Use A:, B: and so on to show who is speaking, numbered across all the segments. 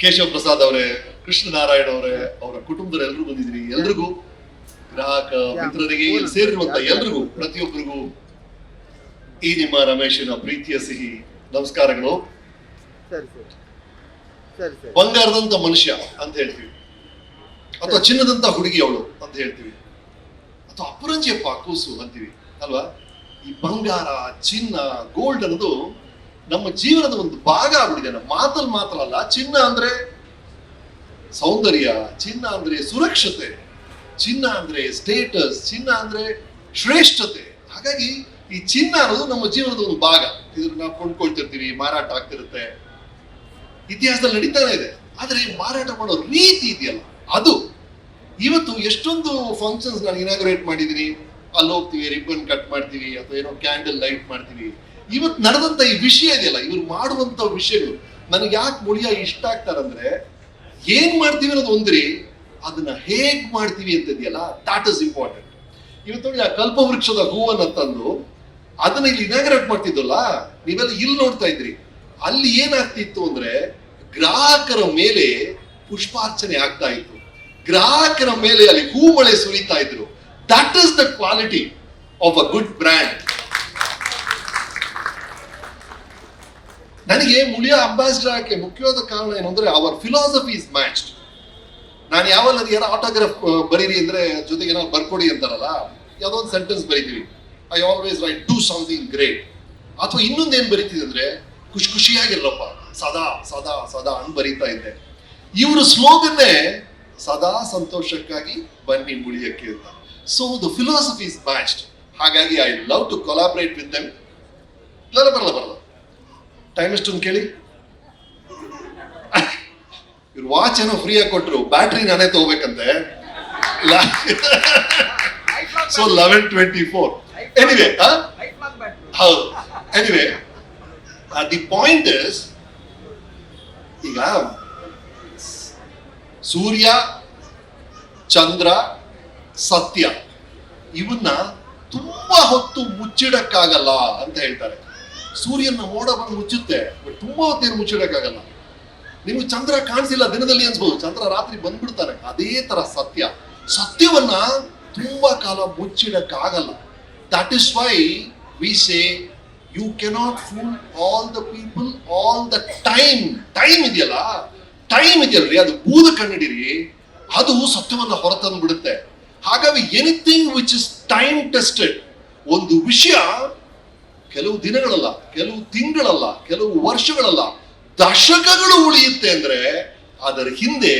A: ಕೇಶವ ಪ್ರಸಾದ್ ಅವರೇ ಕೃಷ್ಣ ನಾರಾಯಣ ಅವರೇ ಅವರ ಕುಟುಂಬದ ಎಲ್ಲರೂ ಬಂದಿದ್ರಿ ಎಲ್ರಿಗೂ ಗ್ರಾಹಕ ಮಿತ್ರರಿಗೆ ಸೇರಿರುವಂತ ಎಲ್ರಿಗೂ ಪ್ರತಿಯೊಬ್ಬರಿಗೂ ಈ ನಿಮ್ಮ ರಮೇಶನ ಪ್ರೀತಿಯ ಸಿಹಿ ನಮಸ್ಕಾರಗಳು. ಬಂಗಾರದಂತ ಮನುಷ್ಯ ಅಂತ ಹೇಳ್ತೀವಿ. ಅಥವಾ ಚಿನ್ನದಂತ ಹುಡುಗಿ ಅವಳು ಅಂತ ಹೇಳ್ತೀವಿ. ಅಥವಾ ಅಪರಂಜಿಯಪ್ಪ ಕೂಸು ಅಂತೀವಿ. ಅಲ್ವಾ? ಈ ಬಂಗಾರ ಚಿನ್ನ ಗೋಲ್ಡ್ ಅನ್ನೋದು ನಮ್ಮ ಜೀವನದ ಒಂದು ಭಾಗ ಆಗ್ಬಿಟ್ಟಿದೆ. ನಮ್ಮ ಮಾತಲ್ಲಿ ಮಾತ್ರ ಅಲ್ಲ, ಚಿನ್ನ ಅಂದ್ರೆ ಸೌಂದರ್ಯ, ಚಿನ್ನ ಅಂದ್ರೆ ಸುರಕ್ಷತೆ, ಚಿನ್ನ ಅಂದ್ರೆ ಸ್ಟೇಟಸ್ ಚಿನ್ನ ಅಂದ್ರೆ ಶ್ರೇಷ್ಠತೆ. ಹಾಗಾಗಿ ಈ ಚಿನ್ನ ಅನ್ನೋದು ನಮ್ಮ ಜೀವನದ ಒಂದು ಭಾಗ. ಇದನ್ನ ನಾವು ಕೊಂಡ್ಕೊಳ್ತಿರ್ತೀವಿ, ಮಾರಾಟ ಆಗ್ತಿರುತ್ತೆ. ಇತಿಹಾಸದಲ್ಲಿ ನಡೀತಾನೆ ಇದೆ. ಆದ್ರೆ ಮಾರಾಟ ಮಾಡೋ ರೀತಿ ಇದೆಯಲ್ಲ, ಅದು. ಇವತ್ತು ಎಷ್ಟೊಂದು ಫಂಕ್ಷನ್ಸ್ ನಾನು ಇನಾಗ್ರೇಟ್ ಮಾಡಿದೀನಿ ಅಲ್ಲಿ ಹೋಗ್ತೀವಿ ರಿಬ್ಬನ್ ಕಟ್ ಮಾಡ್ತೀವಿ, ಅಥವಾ ಏನೋ ಕ್ಯಾಂಡಲ್ ಲೈಟ್ ಮಾಡ್ತೀವಿ. ಇವತ್ತು ನಡೆದಂತ ಈ ವಿಷಯ ಇದೆಯಲ್ಲ, ಇವ್ರು ಮಾಡುವಂತ ವಿಷಯಗಳು, ನನಗೆ ಯಾಕೆ ಮುಳಿಯ ಇಷ್ಟ ಆಗ್ತಾರಂದ್ರೆ, ಏನ್ ಮಾಡ್ತೀವಿ ಅನ್ನೋದು ಒಂದ್ರಿ, ಅದನ್ನ ಹೇಗ್ ಮಾಡ್ತೀವಿ ಅಂತ ಇದೆಯಲ್ಲ ದಾಟ್ ಇಸ್ ಇಂಪಾರ್ಟೆಂಟ್ ಇವತ್ತು ಆ ಕಲ್ಪವೃಕ್ಷದ ಹೂವನ್ನ ತಂದು, ಅದನ್ನ ಇಲ್ಲಿ ಇನಾಗ್ರೇಟ್ ಮಾಡ್ತಿದ್ದಲ್ಲ, ನೀವೆಲ್ಲ ಇಲ್ಲಿ ನೋಡ್ತಾ ಇದ್ರಿ. ಅಲ್ಲಿ ಏನಾಗ್ತಿತ್ತು ಅಂದ್ರೆ, ಗ್ರಾಹಕರ ಮೇಲೆ ಪುಷ್ಪಾರ್ಚನೆ ಆಗ್ತಾ ಇತ್ತು. ಗ್ರಾಹಕರ ಮೇಲೆ ಅಲ್ಲಿ ಹೂವಳೆ ಸುರಿತಾ ಇದ್ರು. That is the quality of a good brand ನನಗೆ ಮುಳಿಯ ಅಂಬಾಸಿಡರ್ ಮುಖ್ಯವಾದ ಕಾರಣ ಏನು ಅಂದ್ರೆ ಅವರ್ ಫಿಲಾಸಫಿ ಇಸ್ ಮ್ಯಾಚ್ಡ್ ನಾನು ಯಾವಲ್ಲ ಏನೋ ಆಟೋಗ್ರಾಫ್ ಬರೀರಿ ಅಂದ್ರೆ ಜೊತೆಗೆ ಏನೋ ಬರ್ಕೊಡಿ ಅಂತಾರಲ್ಲ, ಯಾವುದೋ ಒಂದು sentence ಬರೀತೀವಿ. I always write do something great ಅಥವಾ ಏನ್ ಬರೀತಿದೆ ಅಂದ್ರೆ, ಖುಷಿ ಖುಷಿಯಾಗಿರಪ್ಪ ಸದಾ ಸದಾ ಸದಾ ಅಂತ ಬರೀತಾ ಇದ್ದೆ. ಇವರು ಸ್ಲೋಗನ್ನೇ ಸದಾ ಸಂತೋಷಕ್ಕಾಗಿ ಬನ್ನಿ ಮುಳಿಯಕ್ಕೆ ಅಂತ. So the philosophy is matched ಹಾಗಾಗಿ I love to collaborate with them time ಎಷ್ಟೊಂದು ಕೇಳಿ. ಇವ್ರು ವಾಚ್ ಏನೋ ಫ್ರೀ ಆಗಿ ಕೊಟ್ರು. ಬ್ಯಾಟ್ರಿ ನಾನೇ ತಗೋಬೇಕಂತೆ. So eleven twenty four anyway ಹೌದು. ಎನಿವೆ ದಿ ಪಾಯಿಂಟ್ ಇಸ್ ಈಗ ಸೂರ್ಯ, ಚಂದ್ರ, ಸತ್ಯ, ಇವನ್ನ ತುಂಬಾ ಹೊತ್ತು ಮುಚ್ಚಿಡಕ್ಕಾಗಲ್ಲ ಅಂತ ಹೇಳ್ತಾರೆ. ಸೂರ್ಯನ ಮೋಡ ಬಂದು ಮುಚ್ಚುತ್ತೆ. ಬಟ್ ತುಂಬಾ ಹೊತ್ತೇನು ಮುಚ್ಚಿಡಕ್ಕಾಗಲ್ಲ ನಿಮ್ಗೆ ಚಂದ್ರ ಕಾಣಿಸಿಲ್ಲ ದಿನದಲ್ಲಿ ಅನ್ಸ್ಬೋದು. ಚಂದ್ರ ರಾತ್ರಿ ಬಂದ್ಬಿಡ್ತಾನೆ. ಅದೇ ತರ ಸತ್ಯ. ಸತ್ಯವನ್ನ ತುಂಬಾ ಕಾಲ ಮುಚ್ಚಿಡಕ್ಕಾಗಲ್ಲ. That is why we say you cannot fool all the people all the time time ಇದೆಯಲ್ಲ? ಟೈಮ್ ಇದೆಯಲ್ರಿ ಅದು ಬೂದ ಕಣ್ಣಿಡಿರಿ. ಅದು ಸತ್ಯವನ್ನ ಹೊರತಂದು ಬಿಡುತ್ತೆ ಹಾಗಾಗಿ anything which is time tested ಒಂದು ವಿಷಯ ಕೆಲವು ದಿನಗಳಲ್ಲ, ಕೆಲವು ತಿಂಗಳಲ್ಲ, ಕೆಲವು ವರ್ಷಗಳಲ್ಲ, ದಶಕಗಳು ಉಳಿಯುತ್ತೆ ಅಂದ್ರೆ ಅದರ ಹಿಂದೆ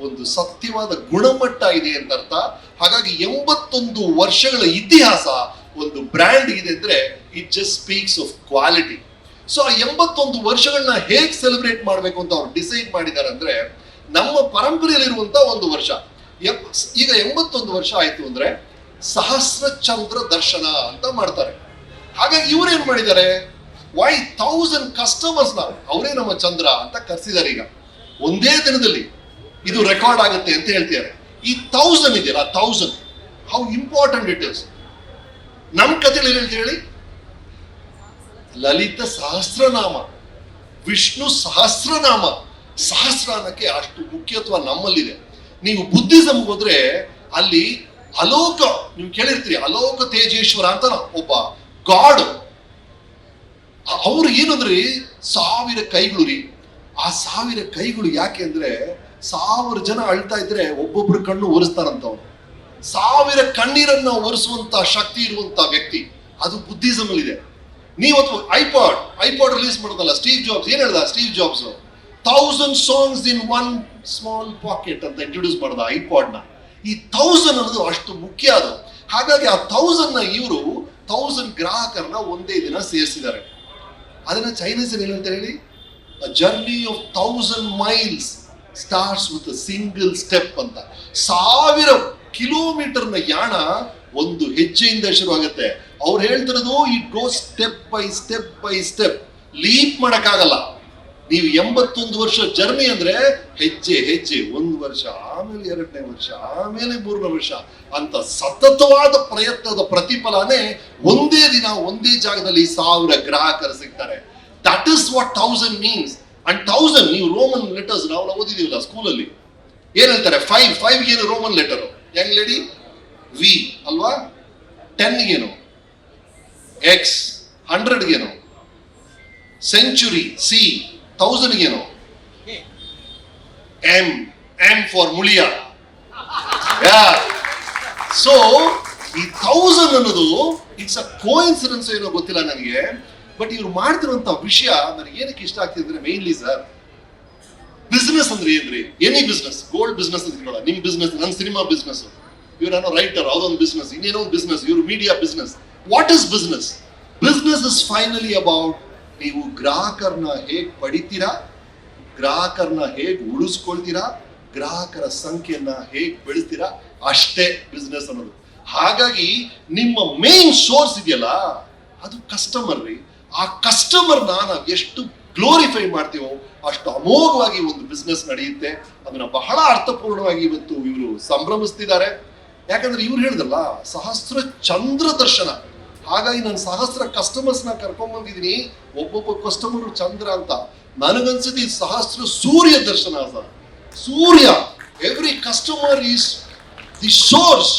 A: ಒಂದು ಸತ್ಯವಾದ ಗುಣಮಟ್ಟ ಇದೆ ಅಂತ ಅರ್ಥ. ಹಾಗಾಗಿ ಎಂಬತ್ತೊಂದು ವರ್ಷಗಳ ಇತಿಹಾಸ ಒಂದು ಬ್ರ್ಯಾಂಡ್ ಇದೆ ಅಂದ್ರೆ it just speaks of quality so ಆ ಎಂಬತ್ತೊಂದು ವರ್ಷಗಳನ್ನ ಹೇಗೆ ಸೆಲೆಬ್ರೇಟ್ ಮಾಡಬೇಕು ಅಂತ ಅವ್ರು ಡಿಸೈಡ್ ಮಾಡಿದ್ದಾರೆ ಅಂದ್ರೆ ನಮ್ಮ ಪರಂಪರೆಯಲ್ಲಿರುವಂತ ಒಂದು ವರ್ಷ. ಈಗ ಎಂಬತ್ತೊಂದು ವರ್ಷ ಆಯ್ತು ಅಂದ್ರೆ ಸಹಸ್ರ ಚಂದ್ರ ದರ್ಶನ ಅಂತ ಮಾಡ್ತಾರೆ. ಹಾಗಾಗಿ ಇವರೇನು ಮಾಡಿದ್ದಾರೆ? ವೈ ಥೌಸಂಡ್ ಕಸ್ಟಮರ್ಸ್ ನಾವು? ಅವರೇ ನಮ್ಮ ಚಂದ್ರ ಅಂತ ಕರೆಸಿದ್ದಾರೆ ಈಗ. ಒಂದೇ ದಿನದಲ್ಲಿ ಇದು ರೆಕಾರ್ಡ್ ಆಗುತ್ತೆ ಅಂತ ಹೇಳ್ತಿದ್ದಾರೆ. ಈ ಥೌಸಂಡ್ ಇದೆಯಲ್ಲ thousand how important it is ನಮ್ಮ ಕಥೆಯಲ್ಲಿ ಹೇಳಿ? ಲಲಿತ ಸಹಸ್ರನಾಮ, ವಿಷ್ಣು ಸಹಸ್ರನಾಮ, ಸಹಸ್ರಾನಕ್ಕೆ ಅಷ್ಟು ಮುಖ್ಯತ್ವ ನಮ್ಮಲ್ಲಿದೆ. ನೀವು ಬುದ್ಧಿಸಮ್ ಹೋದ್ರೆ ಅಲ್ಲಿ ಅಲೋಕ, ನೀವು ಕೇಳಿರ್ತೀರಿ, ಅಲೋಕ ತೇಜೇಶ್ವರ ಅಂತ ಒಬ್ಬ ಗಾಡ್. ಅವ್ರು ಏನಂದ್ರೆ? ಸಾವಿರ ಕೈಗಳು ರೀ ಆ ಸಾವಿರ ಕೈಗಳು ಯಾಕೆ ಅಂದ್ರೆ ಸಾವಿರ ಜನ ಅಳ್ತಾ ಇದ್ರೆ ಒಬ್ಬೊಬ್ರು ಕಣ್ಣು ಒರೆಸ್ತಾರಂತ ಅವ್ರು ಸಾವಿರ ಕಣ್ಣೀರನ್ನ ಒರೆಸುವಂತ ಶಕ್ತಿ ಇರುವಂತ ವ್ಯಕ್ತಿ, ಅದು ಬುದ್ಧಿಸಮ್ ಇದೆ ನೀವತ್ತು ಐಪಾಡ್ ಐಪಾಡ್ ರಿಲೀಸ್ ಮಾಡೋದಲ್ಲ ಸ್ಟೀವ್ ಜಾಬ್ಸ್, ಏನ್ ಹೇಳ್ದ Steve Jobs? Thousand songs in one small pocket ಅಂತ ಇಂಟ್ರೊಡ್ಯೂಸ್ ಮಾಡ್ದ ಐಪಾಡ್ನ ಈ ಥೌಸಂಡ್ ಅನ್ನೋದು ಅಷ್ಟು ಮುಖ್ಯ ಅದು. ಹಾಗಾಗಿ ಆ ಥೌಸಂಡ್ನ ಇವರು ಥೌಸಂಡ್ ಗ್ರಾಹಕರನ್ನ ಒಂದೇ ದಿನ ಸೇರಿಸಿದ್ದಾರೆ. ಅದನ್ನ ಚೈನೀಸ್ ಏನಂತ ಹೇಳಿ? Journey of thousand miles starts with single step ಅಂತ. ಸಾವಿರ ಕಿಲೋಮೀಟರ್ನ ಯಾಣ ಒಂದು ಹೆಜ್ಜೆಯಿಂದ ಶುರುವಾಗುತ್ತೆ. ಅವ್ರು ಹೇಳ್ತಿರೋದು it go step by step by step leap ಮಾಡಕ್ಕಾಗಲ್ಲ. ನೀವು ಎಂಬತ್ತೊಂದು ವರ್ಷ ಜರ್ನಿ ಅಂದ್ರೆ ಹೆಜ್ಜೆ ಹೆಜ್ಜೆ, ಒಂದು ವರ್ಷ, ಆಮೇಲೆ ಎರಡನೇ ವರ್ಷ, ಆಮೇಲೆ ಮೂರನೇ ವರ್ಷ ಅಂತ ಸತತವಾದ ಪ್ರಯತ್ನದ ಪ್ರತಿಫಲನೇ ಒಂದೇ ದಿನ, ಒಂದೇ ಜಾಗದಲ್ಲಿ ಸಾವಿರ ಗ್ರಾಹಕರು ಸಿಗ್ತಾರೆ. That is what thousand means and thousand ನೀವು ರೋಮನ್ ಲೆಟರ್ಸ್ ನಾವು ಓದಿದೀವಲ್ಲ ಸ್ಕೂಲಲ್ಲಿ ಏನ್ ಹೇಳ್ತಾರೆ? ಫೈವ್ ಫೈವ್ ಏನು Roman letter young lady V ಅಲ್ವಾ? ಟೆನ್ ಏನು? ಎಕ್ಸ್ ಹಂಡ್ರೆಡ್ಗೇನು century C ಥೌಸಂಡ್ಗೇನು M M for Muliya so ಈ ಥೌಸಂಡ್ ಅನ್ನೋದು ಇಟ್ಸ್ ಅ ಕೋಇನ್ಸಿಡೆನ್ಸ್ ಏನೋ ಗೊತ್ತಿಲ್ಲ ನನಗೆ ಬಟ್ ಇವ್ರು ಮಾಡ್ತಿರುವಂತ ವಿಷಯ ನನಗೆ ಏನಕ್ಕೆ ಇಷ್ಟ ಆಗ್ತಿದೆ ಅಂದ್ರೆ ಮೇನ್ಲಿ ಸರ್ ಬಿಸ್ನೆಸ್ ಅಂದ್ರೆ ಏನ್ರಿ? ಎನಿ ಬಿಸ್ನೆಸ್ ಗೋಲ್ಡ್ ಬಿಸ್ನೆಸ್ ಅಂತ ಹೇಳೋಣ ನಿಮ್ ಬಿಸ್ನೆಸ್ ನನ್ನ ಸಿನಿಮಾ ಬಿಸ್ನೆಸ್ ಇವ್ರೇನೋ ರೈಟರ್ ಅದೊಂದು ಬಿಸ್ನೆಸ್ ಇನ್ನೇನೋ ಒಂದು ಬಿಸ್ನೆಸ್ ಇವ್ರು media business what is business business is finally about ನೀವು ಗ್ರಾಹಕರನ್ನ ಹೇಗ್ ಪಡಿತೀರಾ? ಗ್ರಾಹಕರನ್ನ ಹೇಗ್ ಉಳಿಸ್ಕೊಳ್ತೀರಾ? ಗ್ರಾಹಕರ ಸಂಖ್ಯೆಯನ್ನ ಹೇಗ್ ಬೆಳೆಸ್ತೀರಾ ಅಷ್ಟೇ ಬಿಸ್ನೆಸ್ ಅನ್ನೋದು. ಹಾಗಾಗಿ ನಿಮ್ಮ ಮೇನ್ ಸೋರ್ಸ್ ಇದೆಯಲ್ಲ, ಅದು ಕಸ್ಟಮರ್ ರೀ. ಆ ಕಸ್ಟಮರ್ ನಾವು ಎಷ್ಟು ಗ್ಲೋರಿಫೈ ಮಾಡ್ತೀವೋ ಅಷ್ಟು ಅಮೋಘವಾಗಿ ಒಂದು ಬಿಸ್ನೆಸ್ ನಡೆಯುತ್ತೆ. ಅದನ್ನ ಬಹಳ ಅರ್ಥಪೂರ್ಣವಾಗಿ ಇವತ್ತು ಇವರು ಸಂಭ್ರಮಿಸ್ತಿದ್ದಾರೆ. ಯಾಕಂದ್ರೆ ಇವ್ರು ಹೇಳಿದ್ರಲ್ಲ, ಸಹಸ್ರ ಚಂದ್ರ ದರ್ಶನ. ಹಾಗಾಗಿ ನಾನು ಸಹಸ್ರ ಕಸ್ಟಮರ್ಸ್ನ ಕರ್ಕೊಂಡ್ ಬಂದಿದ್ದೀನಿ. ಒಬ್ಬೊಬ್ಬ ಕಸ್ಟಮರ್ ಚಂದ್ರ ಅಂತ. ನನಗನ್ಸುತ್ತೆ ಸಹಸ್ರ ಸೂರ್ಯ ದರ್ಶನ sir Surya every customer is the source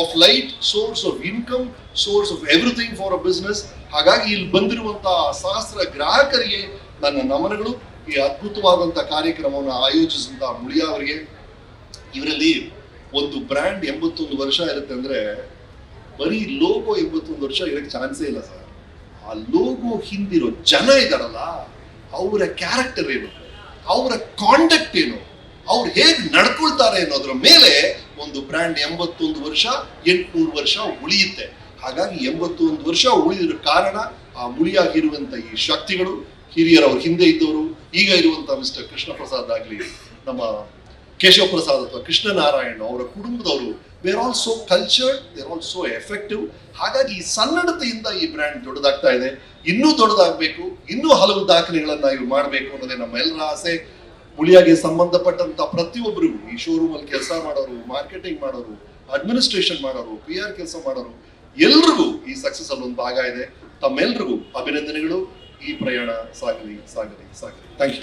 A: of light source of income source of everything for a business ಹಾಗಾಗಿ ಇಲ್ಲಿ ಬಂದಿರುವಂತಹ ಸಹಸ್ರ ಗ್ರಾಹಕರಿಗೆ ನನ್ನ ನಮನಗಳು. ಈ ಅದ್ಭುತವಾದಂತ ಕಾರ್ಯಕ್ರಮವನ್ನು ಆಯೋಜಿಸಿದ ಮುಳಿಯ ಅವರಿಗೆ. ಇವರಲ್ಲಿ ಒಂದು ಬ್ರ್ಯಾಂಡ್ ಎಂಬತ್ತೊಂದು ವರ್ಷ ಇರುತ್ತೆ ಅಂದ್ರೆ ಬರೀ ಲೋಗೋ ಎಂಬತ್ತೊಂದು ವರ್ಷ ಇರಕ್ಕೆ ಚಾನ್ಸೇ ಇಲ್ಲ ಸರ್. ಆ ಲೋಗೋ ಹಿಂದಿರೋ ಜನ ಇದಾರಲ್ಲ, ಅವರ ಕ್ಯಾರೆಕ್ಟರ್ ಏನು? ಅವರ ಕಾಂಡಕ್ಟ್ ಏನು? ಅವ್ರು ಹೇಗೆ ನಡ್ಕೊಳ್ತಾರೆ ಅನ್ನೋದ್ರ ಮೇಲೆ ಒಂದು ಬ್ರ್ಯಾಂಡ್ ಎಂಬತ್ತೊಂದು ವರ್ಷ, ಎಂಟುನೂರು ವರ್ಷ ಉಳಿಯುತ್ತೆ. ಹಾಗಾಗಿ ಎಂಬತ್ತೊಂದು ವರ್ಷ ಉಳಿದಿರೋ ಕಾರಣ ಆ ಮುಳಿಯಾಗಿರುವಂತ ಈ ಶಕ್ತಿಗಳು, ಹಿರಿಯರವ್ರ ಹಿಂದೆ ಇದ್ದವರು, ಈಗ ಇರುವಂತ ಮಿಸ್ಟರ್ ಕೃಷ್ಣ ಪ್ರಸಾದ್ ಆಗ್ಲಿ, ನಮ್ಮ ಕೇಶವ ಪ್ರಸಾದ್ ಅಥವಾ ಕೃಷ್ಣನಾರಾಯಣ ಅವರ ಕುಟುಂಬದವರು were all so cultured they're all so effective ಹಾಗಾಗಿ ಈ ಸನ್ನಡತೆಯಿಂದ ಈ ಬ್ರ್ಯಾಂಡ್ ದೊಡ್ಡದಾಗ್ತಾ ಇದೆ. ಇನ್ನೂ ದೊಡ್ಡದಾಗಬೇಕು, ಇನ್ನೂ ಹಲವು ದಾಖಲೆಗಳನ್ನ ಇವ್ರು ಮಾಡಬೇಕು ಅನ್ನೋದೇ ನಮ್ಮ ಎಲ್ಲರ ಆಸೆ. ಹುಳಿಯಾಗಿ ಸಂಬಂಧಪಟ್ಟಂತ ಪ್ರತಿಯೊಬ್ಬರಿಗೂ ಈ ಶೋರೂಮ್ ಅಲ್ಲಿ ಕೆಲಸ ಮಾಡೋರು ಮಾರ್ಕೆಟಿಂಗ್ ಮಾಡೋರು ಅಡ್ಮಿನಿಸ್ಟ್ರೇಷನ್ ಮಾಡೋರು ಪಿ ಆರ್ ಕೆಲಸ ಮಾಡೋರು, ಎಲ್ರಿಗೂ ಈ ಸಕ್ಸಸ್ ಅಲ್ಲಿ ಒಂದು ಭಾಗ ಇದೆ. ತಮ್ಮೆಲ್ರಿಗೂ ಅಭಿನಂದನೆಗಳು. ಈ ಪ್ರಯಾಣ ಸಾಗಲಿ ಸಾಗಲಿ ಸಾಗಲಿ. Thank you